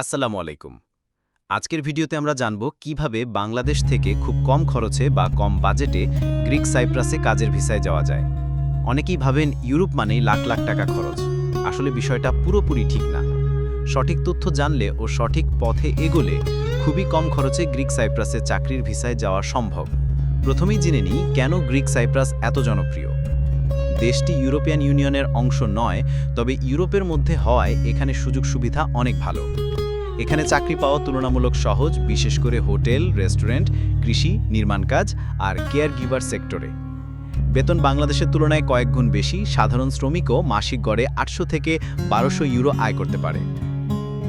আসসালামু আলাইকুম। আজকের ভিডিওতে আমরা জানব কীভাবে বাংলাদেশ থেকে খুব কম খরচে বা কম বাজেটে গ্রিক সাইপ্রাসে কাজের ভিসায় যাওয়া যায়। অনেকেই ভাবেন ইউরোপ মানেই লাখ লাখ টাকা খরচ। আসলে বিষয়টা পুরোপুরি ঠিক না। সঠিক তথ্য জানলে ও সঠিক পথে এগোলে খুবই কম খরচে গ্রিক সাইপ্রাসে চাকরির ভিসায় যাওয়া সম্ভব। প্রথমেই জেনে নিই কেন গ্রিক সাইপ্রাস এত জনপ্রিয়। দেশটি ইউরোপিয়ান ইউনিয়নের অংশ নয়, তবে ইউরোপের মধ্যে হওয়ায় এখানে সুযোগ সুবিধা অনেক ভালো। এখানে চাকরি পাওয়া তুলনামূলক সহজ, বিশেষ করে হোটেল, রেস্টুরেন্ট, কৃষি, নির্মাণ কাজ আর কেয়ার গিভার সেক্টরে। বেতন বাংলাদেশের তুলনায় কয়েক গুণ বেশি, সাধারণ শ্রমিকও মাসিক গড়ে আটশো থেকে বারোশো ইউরো আয় করতে পারে।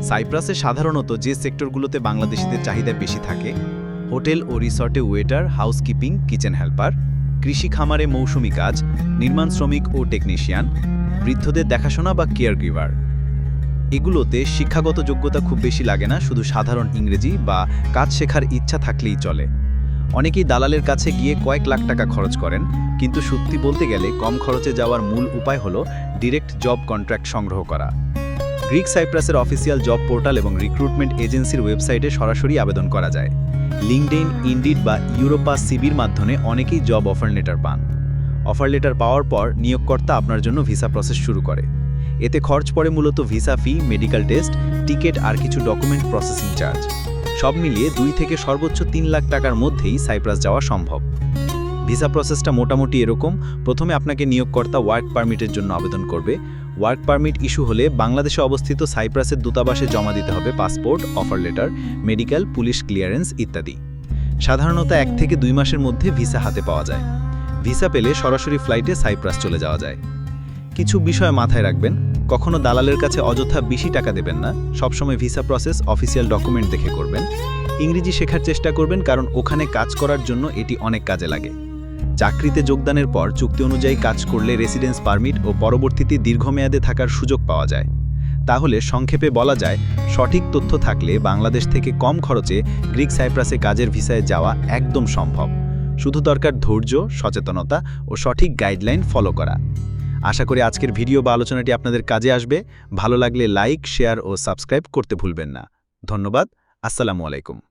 সাইপ্রাসে সাধারণত যে সেক্টরগুলোতে বাংলাদেশিদের চাহিদা বেশি থাকে, হোটেল ও রিসর্টে ওয়েটার, হাউসকিপিং, কিচেন হেল্পার, কৃষি খামারে মৌসুমি কাজ, নির্মাণ শ্রমিক ও টেকনিশিয়ান, বৃদ্ধদের দেখাশোনা বা কেয়ার গিভার এগুলোতে শিক্ষাগত যোগ্যতা খুব বেশি লাগে না, শুধু সাধারণ ইংরেজি বা কাজ শেখার ইচ্ছা থাকলেই চলে। অনেকেই দালালের কাছে গিয়ে কয়েক লাখ টাকা খরচ করেন, কিন্তু সত্যি বলতে গেলে কম খরচে যাওয়ার মূল উপায় হলো ডিরেক্ট জব কন্ট্রাক্ট সংগ্রহ করা। গ্রিক সাইপ্রাসের অফিসিয়াল জব পোর্টাল এবং রিক্রুটমেন্ট এজেন্সির ওয়েবসাইটে সরাসরি আবেদন করা যায়। লিঙ্কডইন, ইন্ডিড বা ইউরোপা সিবির মাধ্যমে অনেকেই জব অফার লেটার পান। অফার লেটার পাওয়ার পর নিয়োগকর্তা আপনার জন্য ভিসা প্রসেস শুরু করে। এতে খরচ পড়ে মূলত visa fee, medical test, ticket আর কিছু ডকুমেন্ট প্রসেসিং চার্জ। সব মিলিয়ে দুই থেকে সর্বোচ্চ তিন লাখ টাকার মধ্যেই সাইপ্রাস যাওয়া সম্ভব। ভিসা প্রসেসটা মোটামুটি এরকম, প্রথমে আপনাকে নিয়োগকর্তা ওয়ার্ক পারমিটের জন্য আবেদন করবে। ওয়ার্ক পারমিট ইস্যু হলে বাংলাদেশে অবস্থিত সাইপ্রাসের দূতাবাসে জমা দিতে হবে passport, offer letter, medical, police clearance ইত্যাদি। সাধারণত এক থেকে দুই মাসের মধ্যে ভিসা হাতে পাওয়া যায়। ভিসা পেলে সরাসরি ফ্লাইটে সাইপ্রাস চলে যাওয়া যায়। কিছু বিষয় মাথায় রাখবেন কখনো দালালের কাছে অযথা বেশি টাকা দেবেন না, সবসময় ভিসা প্রসেস, অফিসিয়াল ডকুমেন্ট দেখে করবেন। ইংরেজি শেখার চেষ্টা করবেন, কারণ ওখানে কাজ করার জন্য এটি অনেক কাজে লাগে। চাকরিতে যোগদানের পর চুক্তি অনুযায়ী কাজ করলে রেসিডেন্স পারমিট ও পরবর্তীতে দীর্ঘমেয়াদে থাকার সুযোগ পাওয়া যায়। তাহলে সংক্ষেপে বলা যায়, সঠিক তথ্য থাকলে বাংলাদেশ থেকে কম খরচে গ্রিক সাইপ্রাসে কাজের ভিসায় যাওয়া একদম সম্ভব। শুধু দরকার ধৈর্য, সচেতনতা ও সঠিক গাইডলাইন ফলো করা। আশা করি আজকের ভিডিও বা আলোচনাটি আপনাদের কাজে আসবে। ভালো লাগলে লাইক, শেয়ার ও সাবস্ক্রাইব করতে ভুলবেন না। ধন্যবাদ। আসসালামু আলাইকুম।